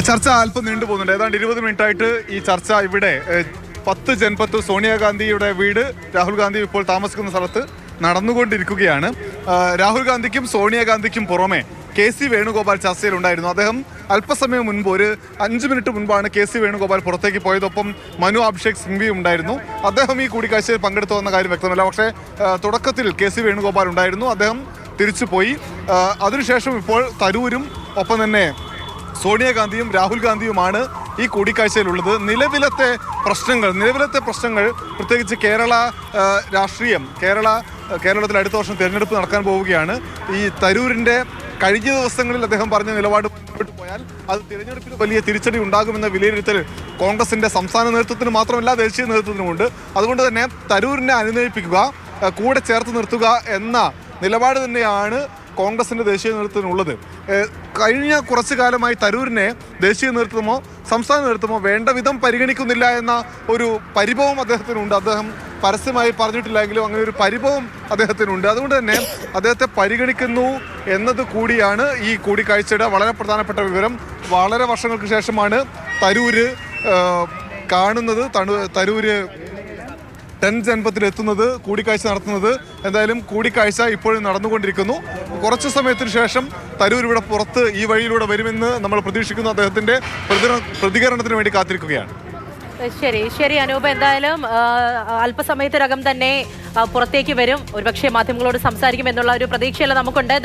ചർച്ച അല്പം നീണ്ടു പോകുന്നുണ്ട്. ഏതാണ്ട് ഇരുപത് മിനിറ്റ് ആയിട്ട് ഈ ചർച്ച ഇവിടെ പത്ത് ജൻപത്ത് സോണിയാഗാന്ധിയുടെ വീട് രാഹുൽ ഗാന്ധി ഇപ്പോൾ താമസിക്കുന്ന സ്ഥലത്ത് നടന്നുകൊണ്ടിരിക്കുകയാണ്. രാഹുൽ ഗാന്ധിക്കും സോണിയാഗാന്ധിക്കും പുറമെ കെ സി വേണുഗോപാൽ ചർച്ചയിലുണ്ടായിരുന്നു അദ്ദേഹം അല്പസമയം മുൻപ് ഒരു അഞ്ച് മിനിറ്റ് മുൻപാണ് കെ സി വേണുഗോപാൽ പുറത്തേക്ക് പോയതൊപ്പം മനു അഭിഷേക് സിംഗ്വിയും ഉണ്ടായിരുന്നു. അദ്ദേഹം ഈ കൂടിക്കാഴ്ചയിൽ പങ്കെടുത്തു എന്ന കാര്യം വ്യക്തമല്ല. പക്ഷേ തുടക്കത്തിൽ കെ സി വേണുഗോപാൽ ഉണ്ടായിരുന്നു. അദ്ദേഹം തിരിച്ചു പോയി അതിനുശേഷം ഇപ്പോൾ തരൂരും ഒപ്പം തന്നെ സോണിയാഗാന്ധിയും രാഹുൽ ഗാന്ധിയുമാണ് ഈ കൂടിക്കാഴ്ചയിലുള്ളത്. നിലവിലത്തെ പ്രശ്നങ്ങൾ നിലവിലത്തെ പ്രശ്നങ്ങൾ പ്രത്യേകിച്ച് കേരള രാഷ്ട്രീയം കേരള കേരളത്തിൽ അടുത്ത വർഷം തിരഞ്ഞെടുപ്പ് നടക്കാൻ പോവുകയാണ്. ഈ തരൂരിന്റെ കഴിഞ്ഞ ദിവസങ്ങളിൽ അദ്ദേഹം പറഞ്ഞ നിലപാട് പോയാൽ അത് തിരഞ്ഞെടുപ്പിൽ വലിയ തിരിച്ചടി ഉണ്ടാകുമെന്ന വിലയിരുത്തൽ കോൺഗ്രസിന്റെ സംസ്ഥാന നേതൃത്വത്തിന് മാത്രമല്ല ദേശീയ നേതൃത്വത്തിനുമുണ്ട്. അതുകൊണ്ട് തന്നെ തരൂരിനെ അനുനയിപ്പിക്കുക കൂടെ ചേർത്ത് നിർത്തുക എന്ന നിലപാട് തന്നെയാണ് കോൺഗ്രസിന്റെ ദേശീയ നേതൃത്വത്തിനുള്ളത്. കഴിഞ്ഞ കുറച്ചു കാലമായി തരൂരിനെ ദേശീയ നേതൃത്വമോ സംസ്ഥാന നേതൃത്വമോ വേണ്ട വിധം പരിഗണിക്കുന്നില്ല എന്ന ഒരു പരിഭവം അദ്ദേഹത്തിനുണ്ട്. അദ്ദേഹം പരസ്യമായി പറഞ്ഞിട്ടില്ലെങ്കിലും അങ്ങനെ ഒരു പരിഭവം അദ്ദേഹത്തിനുണ്ട്. അതുകൊണ്ട് തന്നെ അദ്ദേഹത്തെ പരിഗണിക്കുന്നു എന്നത് കൂടിയാണ് ഈ കൂടിക്കാഴ്ചയുടെ വളരെ പ്രധാനപ്പെട്ട വിവരം. വളരെ വർഷങ്ങൾക്ക് ശേഷമാണ് തരൂര് കാണുന്നത്. തണു- തരൂര് ടെൻ ജൻപത്തിൽ എത്തുന്നത് കൂടിക്കാഴ്ച നടത്തുന്നത് എന്തായാലും കൂടിക്കാഴ്ച ഇപ്പോഴും നടന്നുകൊണ്ടിരിക്കുന്നു. കുറച്ച് സമയത്തിന് ശേഷം തരൂർ ഇവിടെ പുറത്ത് ഈ വഴിയിലൂടെ വരുമെന്ന് നമ്മൾ പ്രതീക്ഷിക്കുന്ന. അദ്ദേഹത്തിന്റെ പ്രതികരണത്തിന് വേണ്ടി കാത്തിരിക്കുകയാണ്. ശരി. ശരി അനൂപ്. എന്തായാലും അല്പസമയത്തിനകം തന്നെ പുറത്തേക്ക് വരും. ഒരുപക്ഷെ മാധ്യമങ്ങളോട് സംസാരിക്കും എന്നുള്ള ഒരു പ്രതീക്ഷയല്ല നമുക്കുണ്ട്.